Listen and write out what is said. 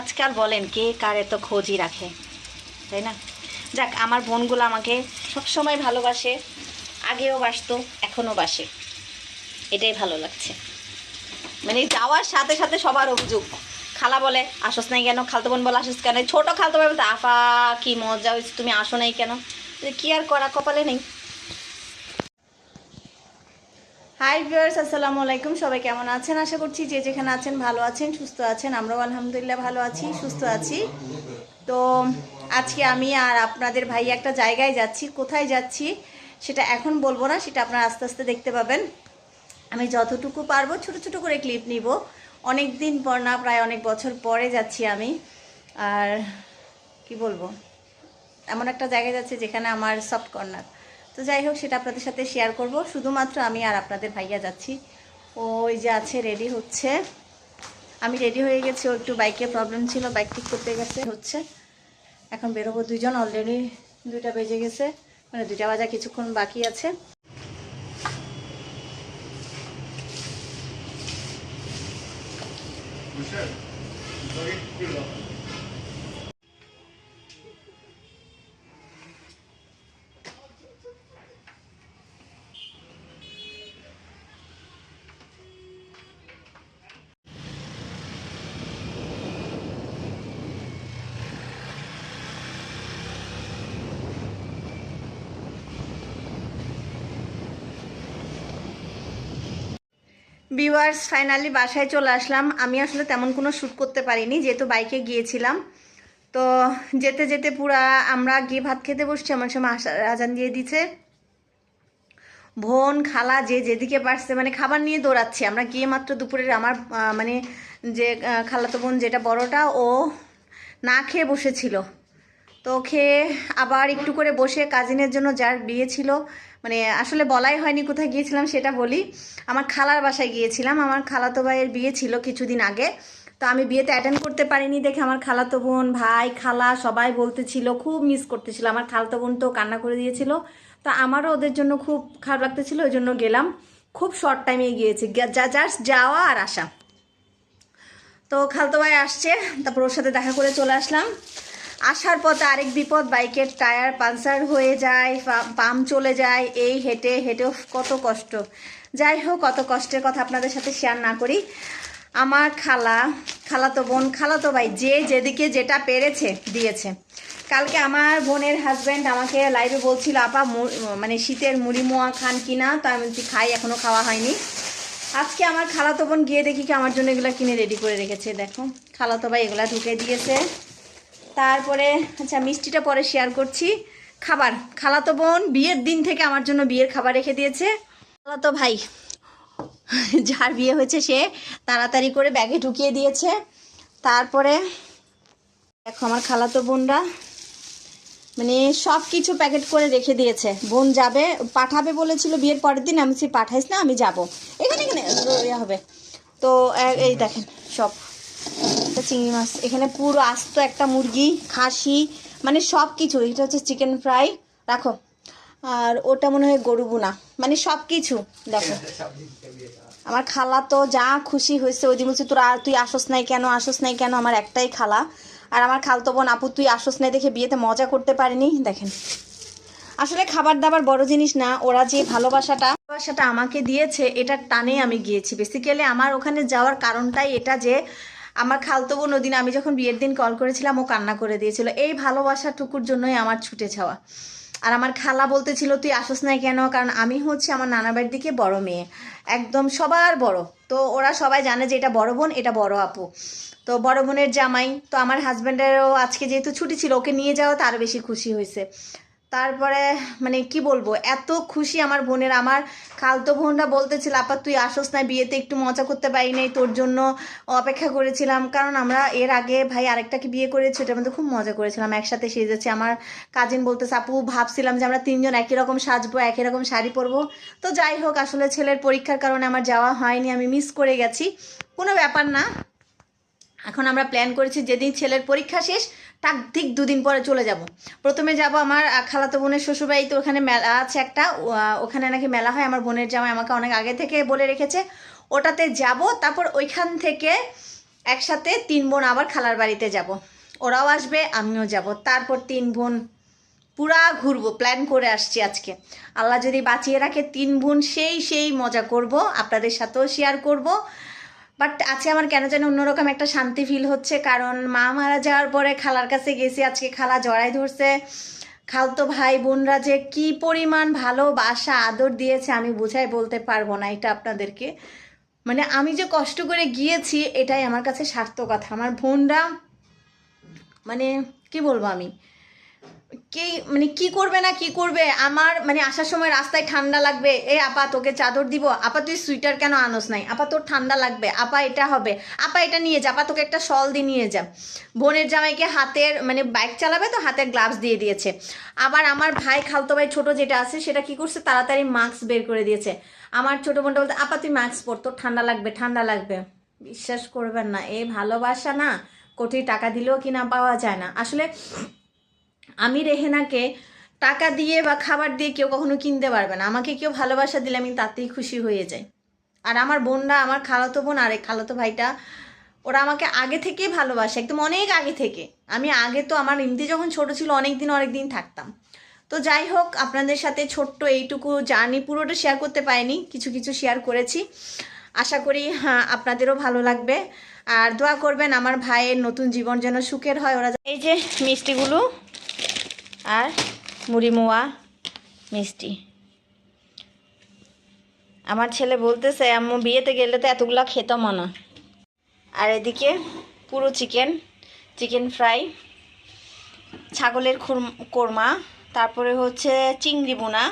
আজকাল বলেন কে কার এত খোঁজই রাখে, তাই না? যাক, আমার বোনগুলো আমাকে সবসময় ভালোবাসে, আগেও বাসতো, এখনও বাসে। এটাই ভালো লাগছে। মানে যাওয়ার সাথে সাথে সবার অভিযোগ। খালা বলে, আসস নাই কেন? খালতো বোন বলে, আসস কেন? ছোটো খালতো বোন বলতে, আফা, কি মজা হয়েছে, তুমি আসো নাই কেন? কি আর করা, কপালে নেই। হাই ভিউয়ার্স আসসালামু আলাইকুম। সবাই কেমন আছেন? আশা করছি যে যেখানে আছেন ভালো আছেন, সুস্থ আছেন। আমরাও আলহামদুলিল্লাহ ভালো আছি, সুস্থ আছি। তো আজকে আমি আর আপনাদের ভাই একটা জায়গায় যাচ্ছি। কোথায় যাচ্ছি সেটা এখন বলব না, সেটা আপনারা আস্তে আস্তে দেখতে পাবেন। আমি যতটুকু পারব ছোট ছোট করে ক্লিপ নিব। অনেক দিন পর না, প্রায় অনেক বছর পরে যাচ্ছি আমি। আর কি বলব? এমন একটা জায়গায় যাচ্ছে যেখানে আমার সফট কর্নার তো যাই হোক, সেটা আপনাদের সাথে শেয়ার করব। শুধুমাত্র আমি আর আপনাদের ভাইয়া যাচ্ছি। ওই যে আছে রেডি হচ্ছে। আমি রেডি হয়ে গেছি, ও একটু বাইকে প্রবলেম ছিল বাইক ঠিক করতে গেছে, হচ্ছে। এখন বেরোবো দুজন অলরেডি দুইটা বেজে গেছে মানে দুইটা বাজা কিছুক্ষণ বাকি আছে। ভিউয়ার্স ফাইনালি বাসায় চলে আসলাম। আমি আসলে তেমন কোনো শ্যুট করতে পারিনি, যেহেতু বাইকে গিয়েছিলাম। তো যেতে যেতে পুরা আমরা গিয়ে ভাত খেতে বসছি এমন সময় আজান দিয়ে দিছে। বোন খালা যে যেদিকে পারছে মানে খাবার নিয়ে দৌড়াচ্ছে। আমরা গিয়ে মাত্র দুপুরের আমার মানে যে খালাতো বোন যেটা বড়টা, ও না খেয়ে বসেছিল। তো খেয়ে আবার একটু করে বসে কাজিনের জন্য যার বিয়ে ছিল মানে আসলে বলাই হয়নি কোথায় গিয়েছিলাম সেটা বলি। আমার খালার বাসায় গিয়েছিলাম, আমার খালাতো ভাইয়ের বিয়ে ছিল কিছুদিন আগে। তো আমি বিয়েতে অ্যাটেন্ড করতে পারিনি দেখে আমার খালাতো বোন, ভাই, খালা সবাই বলতেছিল, খুব মিস করতেছিল। আমার খালাতো বোন তো কান্না করে দিয়েছিল। তো আমারও ওদের জন্য খুব খারাপ লাগতেছিল, ওই জন্য গেলাম। খুব শর্ট টাইমে গিয়েছি যা জাস্ট যাওয়া আর আসা। তো খালতো ভাই আসছে, তারপর ওর সাথে দেখা করে চলে আসলাম। আসার পথে আরেক বিপদ, বাইকের টায়ার পাঞ্চার হয়ে যায়, পা- পাম্প চলে যায়, এই হেঁটে হেঁটে কত কষ্ট। যাই হোক, কত কষ্টের কথা আপনাদের সাথে শেয়ার না করি। আমার খালা, খালাতো বোন, খালাতো ভাই যে যেদিকে যেটা পেরেছে, দিয়েছে। কালকে আমার বোনের হাজব্যান্ড আমাকে লাইভে বলছিল, আপা মানে শীতের মুড়ি মোয়া খান কিনা তো আমি খাই এখনও খাওয়া হয়নি। আজকে আমার খালাতো বোন গিয়ে দেখি কি আমার জন্য এগুলো কিনে রেডি করে রেখেছে। দেখো, খালাতো ভাই এগুলা ঢুকে দিয়েছে। তারপরে আচ্ছা মিষ্টিটা পরে শেয়ার করছি খাবার খালাতো বোন বিয়ের দিন থেকে আমার জন্য বিয়ের খাবার রেখে দিয়েছে খালাতো ভাই যার বিয়ে হয়েছে সে তাড়াতাড়ি করে ব্যাগে ঢুকিয়ে দিয়েছে তারপরে দেখো আমার খালাতো বোনরা মানে সব কিছু প্যাকেট করে রেখে দিয়েছে বোন যাবে পাঠাবে বলেছিল বিয়ের পরের দিন আমি সে পাঠাইস না আমি যাব এখানে এখানে ইয়ে হবে তো এই দেখেন সব একটা চিংড়ি মাছ। এখানে পুরো আস্ত একটা মুরগি, খাসি মানে সব কিছু এটা হচ্ছে চিকেন ফ্রাই রাখো। আর ওটা মনে হয় গরু বুনা। মানে সব কিছু দেখো। আমার খালা তো যা খুশি হয়েছে, ওই দিন বলছে আর তুই আসস নাই কেন, আসস নাই কেন? আমার একটাই খালা। আর আমার খালতো বোন, আপু, তুই আসস নাই দেখে বিয়েতে মজা করতে পারিনি? দেখেন। আসলে খাবার দাবার বড় জিনিস না, ওরা যে ভালোবাসাটা ভালোবাসাটা আমাকে দিয়েছে এটার টানে আমি গিয়েছি। বেসিক্যালি আমার ওখানে যাওয়ার কারণটাই এটা যে আমার খালতো বোন ওদিন আমি যখন বিয়ের দিন কল করেছিলাম, ও কান্না করে দিয়েছিল, এই ভালোবাসাটুকুর জন্যই আমার ছুটে যাওয়া। আর আমার খালা বলতেছিল, তুই আসস নাই কেন? কারণ আমি হচ্ছে আমার নানা বাড়ির দিকে বড় মেয়ে। একদম সবার বড়। তো ওরা সবাই জানে যে এটা বড় বোন, এটা বড় আপু। তো বড় বোনের জামাই, তো আমার হাজব্যান্ডেরও আজকে যেহেতু ছুটি ছিল, ওকে নিয়ে যাওয়া তো আরও বেশি খুশি হয়েছে। তারপরে মানে কি বলব, এত খুশি আমার বোনের। আমার খালতো বোনরা বলতেছিল, আপা, তুই আসস না, বিয়েতে একটু মজা করতে পারি নাই, তোর জন্য অপেক্ষা করেছিলাম। কারণ আমরা এর আগে ভাই আরেকটাকে বিয়ে করেছি, ওটার মধ্যে খুব মজা করেছিলাম, একসাথে সেজেছি আমার কাজিন বলতেছে, আপু, ভাবছিলাম যে আমরা তিনজন একই রকম সাজবো, একই রকম শাড়ি পরবো। তো যাই হোক, আসলে ছেলের পরীক্ষার কারণে আমার যাওয়া হয়নি, আমি মিস করে গেছি। কোনো ব্যাপার না। এখন আমরা প্ল্যান করেছি, যেদিন ছেলের পরীক্ষা শেষ তার ঠিক দুদিন পরে চলে যাব। প্রথমে যাব আমার খালাতো বোনের শ্বশুরবাড়ি তো ওখানে মেলা আছে একটা ওখানে নাকি মেলা হয়, আমার বোনের জামাই আমাকে অনেক আগে থেকে বলে রেখেছে। ওটাতে যাব, তারপর ওইখান থেকে একসাথে তিন বোন আবার খালার বাড়িতে যাব। ওরাও আসবে, আমিও যাব। তারপর তিন বোন পুরা ঘুরবো প্ল্যান করে আসছি আজকে। আল্লাহ যদি বাঁচিয়ে রাখে, তিন বোন সেই সেই মজা করব, আপনাদের সাথেও শেয়ার করব। বাট আজকে আমার কেন যেন অন্যরকম একটা শান্তি ফিল হচ্ছে, কারণ মা মারা যাওয়ার পরে খালার কাছে গেছি, আজকে খালা জড়াই ধরছে। খালতো ভাই বোনরা যে কি পরিমাণ ভালোবাসা, আদর দিয়েছে আমি বুঝাই বলতে পারব না এটা আপনাদেরকে। মানে আমি যে কষ্ট করে গিয়েছি, এটাই আমার কাছে সার্থকতা আমার বোনরা মানে কি বলব আমি? কি মানে কি করবে না কি করবে? আমার মানে আসার সময় রাস্তায় ঠান্ডা লাগবে। এ, আপা, তোকে চাদর দিব। আপা, তুই সুইটার কেন আনস নাই? আপা, তোর ঠান্ডা লাগবে। আপা, এটা হবে। আপা, এটা নিয়ে যা। আপা, তোকে একটা শল দিয়ে নিয়ে যা। বোনের জামাইকে হাতের মানে বাইক চালাবে তো, হাতের গ্লাভস দিয়ে দিয়েছে। আবার আমার ভাই, খালতো ভাই ছোটো যেটা আছে, সেটা কি করছে? তাড়াতাড়ি মাস্ক বের করে দিয়েছে। আমার ছোটো বোনটা বলতে আপা, তুই মাস্ক পর, তোর ঠান্ডা লাগবে ঠান্ডা লাগবে। বিশ্বাস করবেন না। এই ভালোবাসা না, কোটি টাকা দিলেও কিনা পাওয়া যায় না। আসলে আমি রেহেনাকে টাকা দিয়ে বা খাবার দিয়ে কেউ কখনো কিনতে পারবে না। আমাকে কেউ ভালোবাসা দিলে আমি তাতেই খুশি হয়ে যাই। আর আমার বোনরা, আমার খালাতো বোন আর খালাতো ভাইটা, ওরা আমাকে আগে থেকেই ভালোবাসে, একদম অনেক আগে থেকে। আমি আগে তো আমার ইমতি যখন ছোট ছিল অনেক দিন অনেক দিন থাকতাম। তো যাই হোক, আপনাদের সাথে ছোট্ট এইটুকু জার্নি পুরোটা শেয়ার করতে পারিনি, কিছু কিছু শেয়ার করেছি। আশা করি হ্যাঁ আপনাদেরও ভালো লাগবে। আর দোয়া করবেন, আমার ভাইয়ের নতুন জীবন যেন সুখের হয়। ওরা এই যে মিষ্টিগুলো আর মুড়ি মোয়া, মিষ্টি। আমার ছেলে বলতেছে, আম্মু, বিয়েতে গেলে তো এতগুলো খেতাম না। আর এদিকে পুরো চিকেন চিকেন ফ্রাই, ছাগলের কোরমা, তারপরে হচ্ছে চিংড়ি বোনা